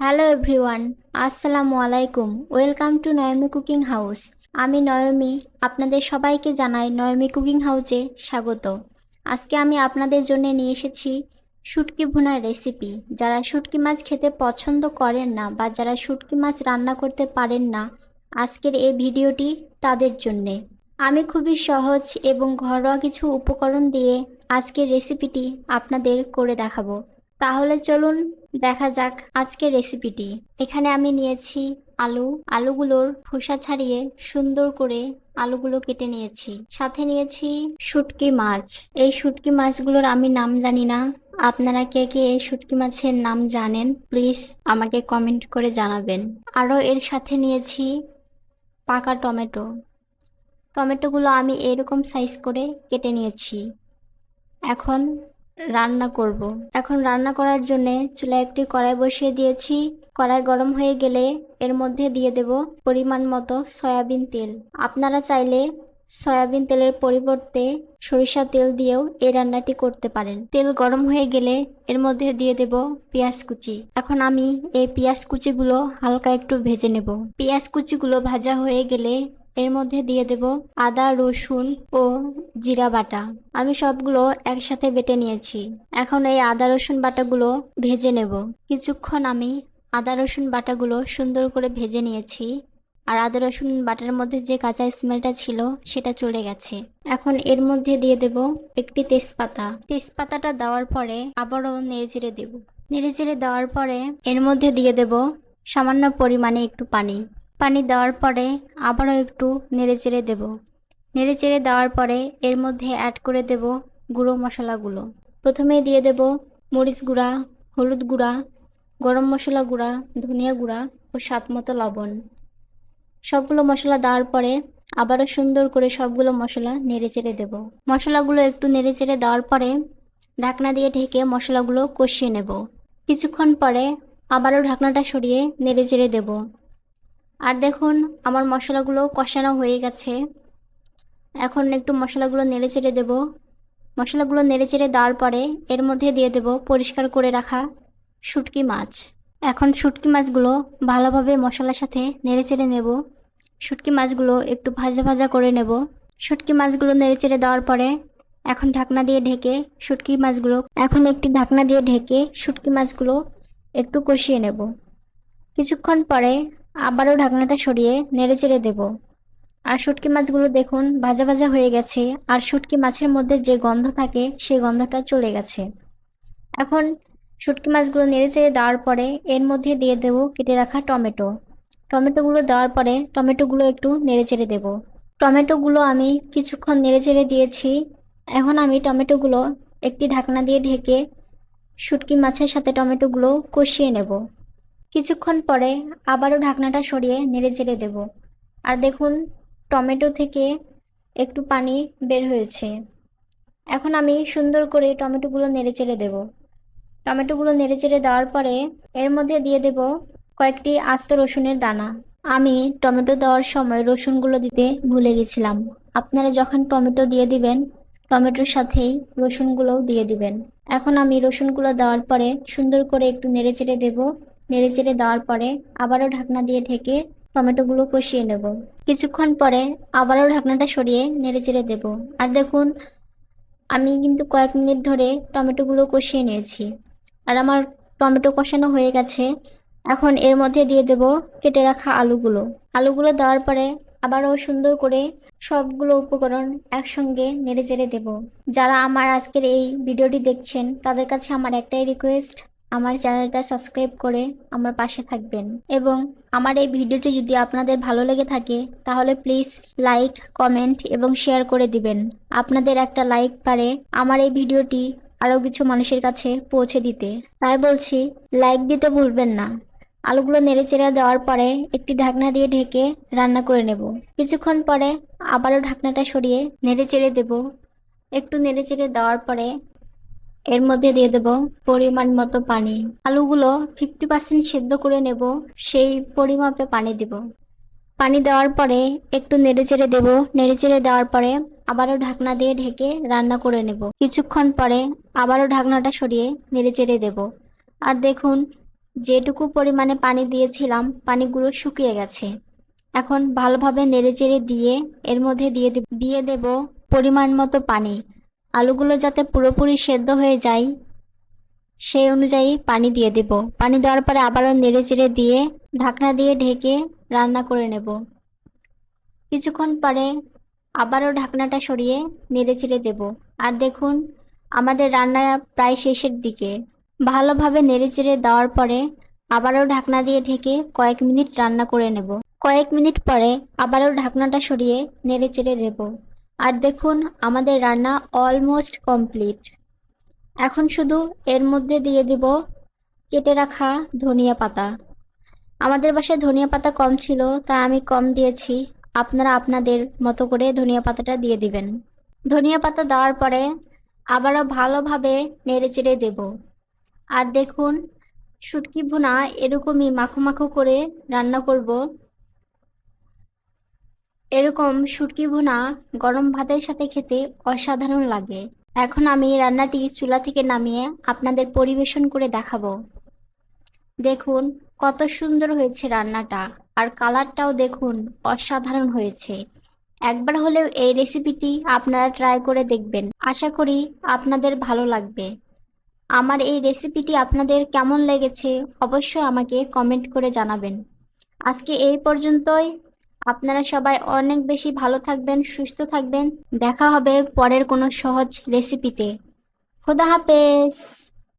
Hello everyone আসসালামু আলাইকুম। Welcome to Naymi cooking house আমি নয়মি, আপনাদের সবাইকে জানাই নয়মি কুকিং হাউসে স্বাগত। আজকে আমি আপনাদের জন্য নিয়ে এসেছি শুটকি ভুনার রেসিপি যারা শুটকি মাছ খেতে পছন্দ করেন না বা যারা শুটকি মাছ রান্না করতে পারেন না, আজকের এই ভিডিওটি তাদের জন্যে। আমি খুবই সহজ এবং ঘরোয়া কিছু উপকরণ দিয়ে আজকের রেসিপিটি আপনাদের করে দেখাবো। তাহলে চলুন দেখা যাক আজকের রেসিপিটি এখানে আমি নিয়েছি আলু। আলুগুলোর খোসা ছাড়িয়ে সুন্দর করে আলুগুলো কেটে নিয়েছি। সাথে নিয়েছি শুটকি মাছ। এই শুটকি মাছগুলোর আমি নাম জানি না। আপনারা কে কে এই শুটকি মাছের নাম জানেন প্লিজ আমাকে কমেন্ট করে জানাবেন। আরও এর সাথে নিয়েছি পাকা টমেটো। টমেটোগুলো আমি এরকম সাইজ করে কেটে নিয়েছি। এখন রান্না করব। এখন রান্না করার জন্য চুলায় একটি কড়াই বসিয়ে দিয়েছি। কড়াই গরম হয়ে গেলে এর মধ্যে দিয়ে দেব পরিমাণ মতো সয়াবিন তেল। আপনারা চাইলে সয়াবিন তেলের পরিবর্তে সরিষা তেল দিয়েও এই রান্নাটি করতে পারেন। তেল গরম হয়ে গেলে এর মধ্যে দিয়ে দেব পেঁয়াজ কুচি। এখন আমি এই পেঁয়াজ কুচিগুলো হালকা একটু ভেজে নেব। পেঁয়াজ কুচিগুলো ভাজা হয়ে গেলে এর মধ্যে দিয়ে দেব আদা, রসুন ও জিরা বাটা। আমি সবগুলো একসাথে বেটে নিয়েছি। এখন এই আদা, রসুন বাটাগুলো ভেজে নেব। কিছুক্ষণ আমি আদা, রসুন বাটাগুলো সুন্দর করে ভেজে নিয়েছি আর আদা, রসুন বাটার মধ্যে যে কাঁচা স্মেলটা ছিল সেটা চলে গেছে। এখন এর মধ্যে দিয়ে দেব একটি তেজপাতা। তেজপাতাটা দেওয়ার পরে আবারও নেড়ে চেড়ে দেব। নেড়ে চেড়ে দেওয়ার পরে এর মধ্যে দিয়ে দেব সামান্য পরিমাণে একটু পানি। পানি দেওয়ার পরে আবারও একটু নেড়ে চেড়ে দেব। নেড়ে চেড়ে দেওয়ার পরে এর মধ্যে অ্যাড করে দেব গুঁড়ো মশলাগুলো। প্রথমে দিয়ে দেব মরিচ গুঁড়া, হলুদ গুঁড়া, গরম মশলা গুঁড়া, ধনিয়া গুঁড়া ও স্বাদ মতো লবণ। সবগুলো মশলা দেওয়ার পরে আবারও সুন্দর করে সবগুলো মশলা নেড়ে চেড়ে দেব। মশলাগুলো একটু নেড়ে চেড়ে দেওয়ার পরে ঢাকনা দিয়ে ঢেকে মশলাগুলো কষিয়ে নেব। কিছুক্ষণ পরে আবারও ঢাকনাটা সরিয়ে নেড়ে চেড়ে দেবো। আর দেখুন, আমার মশলাগুলো কষানো হয়ে গেছে। এখন একটু মশলাগুলো নেড়ে চেড়ে দেবো। মশলাগুলো নেড়ে চেড়ে দেওয়ার পরে এর মধ্যে দিয়ে দেব পরিষ্কার করে রাখা শুটকি মাছ। এখন শুটকি মাছগুলো ভালোভাবে মশলার সাথে নেড়ে চেড়ে নেব। শুটকি মাছগুলো একটু ভাজা ভাজা করে নেব। শুটকি মাছগুলো নেড়ে চেড়ে দেওয়ার পরে এখন ঢাকনা দিয়ে ঢেকে শুটকি মাছগুলো, এখন একটি ঢাকনা দিয়ে ঢেকে শুটকি মাছগুলো একটু কষিয়ে নেব। কিছুক্ষণ পরে আবারও ঢাকনাটা সরিয়ে নেড়ে চেড়ে দেব। আর শুটকি মাছগুলো দেখুন, ভাজা ভাজা হয়ে গেছে। আর শুটকি মাছের মধ্যে যে গন্ধ থাকে সেই গন্ধটা চলে গেছে। এখন শুটকি মাছগুলো নেড়ে চেড়ে দেওয়ার পরে এর মধ্যে দিয়ে দেব কেটে রাখা টমেটো। টমেটোগুলো দেওয়ার পরে টমেটোগুলো একটু নেড়ে চেড়ে দেবো। টমেটোগুলো আমি কিছুক্ষণ নেড়ে চেড়ে দিয়েছি। এখন আমি টমেটোগুলো একটি ঢাকনা দিয়ে ঢেকে শুটকি মাছের সাথে টমেটোগুলো কষিয়ে নেব। কিছুক্ষণ পরে আবারও ঢাকনাটা সরিয়ে নেড়ে চেড়ে দেব। আর দেখুন, টমেটো থেকে একটু পানি বের হয়েছে। এখন আমি সুন্দর করে টমেটোগুলো নেড়ে চেড়ে দেবো। টমেটোগুলো নেড়ে চেড়ে দেওয়ার পরে এর মধ্যে দিয়ে দেব কয়েকটি আস্ত রসুনের দানা। আমি টমেটো দেওয়ার সময় রসুনগুলো দিতে ভুলে গেছিলাম। আপনারা যখন টমেটো দিয়ে দিবেন, টমেটোর সাথেই রসুনগুলোও দিয়ে দিবেন। এখন আমি রসুনগুলো দেওয়ার পরে সুন্দর করে একটু নেড়ে চেড়ে দেবো। নেড়ে চেড়ে দেওয়ার পরে আবারও ঢাকনা দিয়ে ঢেকে টমেটোগুলো কষিয়ে নেব। কিছুক্ষণ পরে আবারও ঢাকনাটা সরিয়ে নেড়ে চেড়ে দেবো। আর দেখুন, আমি কিন্তু কয়েক মিনিট ধরে টমেটোগুলো কষিয়ে নিয়েছি। আর আমার টমেটো কষানো হয়ে গেছে। এখন এর মধ্যে দিয়ে দেব কেটে রাখা আলুগুলো। আলুগুলো দেওয়ার পরে আবারও সুন্দর করে সবগুলো উপকরণ একসঙ্গে নেড়ে চেড়ে দেবো। যারা আমার আজকের এই ভিডিওটি দেখছেন, তাদের কাছে আমার একটাই রিকোয়েস্ট আমার চ্যানেলটা সাবস্ক্রাইব করে আমার পাশে থাকবেন। এবং আমার এই ভিডিওটি যদি আপনাদের ভালো লেগে থাকে, তাহলে প্লিজ লাইক, কমেন্ট এবং শেয়ার করে দিবেন। আপনাদের একটা লাইক পারে আমার এই ভিডিওটি আরও কিছু মানুষের কাছে পৌঁছে দিতে। তাই বলছি, লাইক দিতে ভুলবেন না। আলুগুলো নেড়ে চেড়ে দেওয়ার পরে একটি ঢাকনা দিয়ে ঢেকে রান্না করে নেব। কিছুক্ষণ পরে আবারও ঢাকনাটা সরিয়ে নেড়ে চেড়ে দেব। একটু নেড়ে চেড়ে দেওয়ার পরে এর মধ্যে দিয়ে দেব পরিমাণ মতো পানি। আলুগুলো ফিফটি পার্সেন্ট সেদ্ধ করে নেব, সেই পরিমাপে পানি দেব। পানি দেওয়ার পরে একটু নেড়ে চেড়ে দেবো। নেড়ে চেড়ে দেওয়ার পরে আবারও ঢাকনা দিয়ে ঢেকে রান্না করে নেব। কিছুক্ষণ পরে আবারও ঢাকনাটা সরিয়ে নেড়ে চেড়ে দেব। আর দেখুন, যেটুকু পরিমাণে পানি দিয়েছিলাম, পানিগুলো শুকিয়ে গেছে। এখন ভালোভাবে নেড়েচেড়ে দিয়ে এর মধ্যে দিয়ে দিয়ে দেব পরিমাণ মতো পানি। আলুগুলো যাতে পুরোপুরি সেদ্ধ হয়ে যায়, সেই অনুযায়ী পানি দিয়ে দেব। পানি দেওয়ার পরে আবারও নেড়েচেড়ে দিয়ে ঢাকনা দিয়ে ঢেকে রান্না করে নেব। কিছুক্ষণ পরে আবারও ঢাকনাটা সরিয়ে নেড়েচেড়ে দেব। আর দেখুন, আমাদের রান্না প্রায় শেষের দিকে। ভালোভাবে নেড়েচেড়ে দেওয়ার পরে আবারও ঢাকনা দিয়ে ঢেকে কয়েক মিনিট রান্না করে নেব। কয়েক মিনিট পরে আবারও ঢাকনাটা সরিয়ে নেড়েচেড়ে দেব। আর দেখুন, আমাদের রান্না অলমোস্ট কমপ্লিট এখন শুধু এর মধ্যে দিয়ে দিব কেটে রাখা ধনিয়া পাতা। আমাদের বাসায় ধনিয়া পাতা কম ছিল, তাই আমি কম দিয়েছি। আপনারা আপনাদের মতো করে ধনিয়া পাতাটা দিয়ে দিবেন। ধনিয়া পাতা দেওয়ার পরে আবারও ভালোভাবে নেড়েচেড়ে দেব। আর দেখুন, শুটকি ভুনা এরকমই মাখো মাখো করে রান্না করব। এরকম শুটকি ভুনা গরম ভাতের সাথে খেতে অসাধারণ লাগে। এখন আমি রান্নাটি চুলা থেকে নামিয়ে আপনাদের পরিবেশন করে দেখাবো। দেখুন কত সুন্দর হয়েছে রান্নাটা আর কালারটাও দেখুন অসাধারণ হয়েছে। একবার হলেও এই রেসিপিটি আপনারা ট্রাই করে দেখবেন। আশা করি আপনাদের ভালো লাগবে। আমার এই রেসিপিটি আপনাদের কেমন লেগেছে অবশ্যই আমাকে কমেন্ট করে জানাবেন। আজকে এই পর্যন্তই। আপনারা সবাই অনেক বেশি ভালো থাকবেন, সুস্থ থাকবেন। দেখা হবে পরের কোনো সহজ রেসিপিতে খোদা হাফেজ।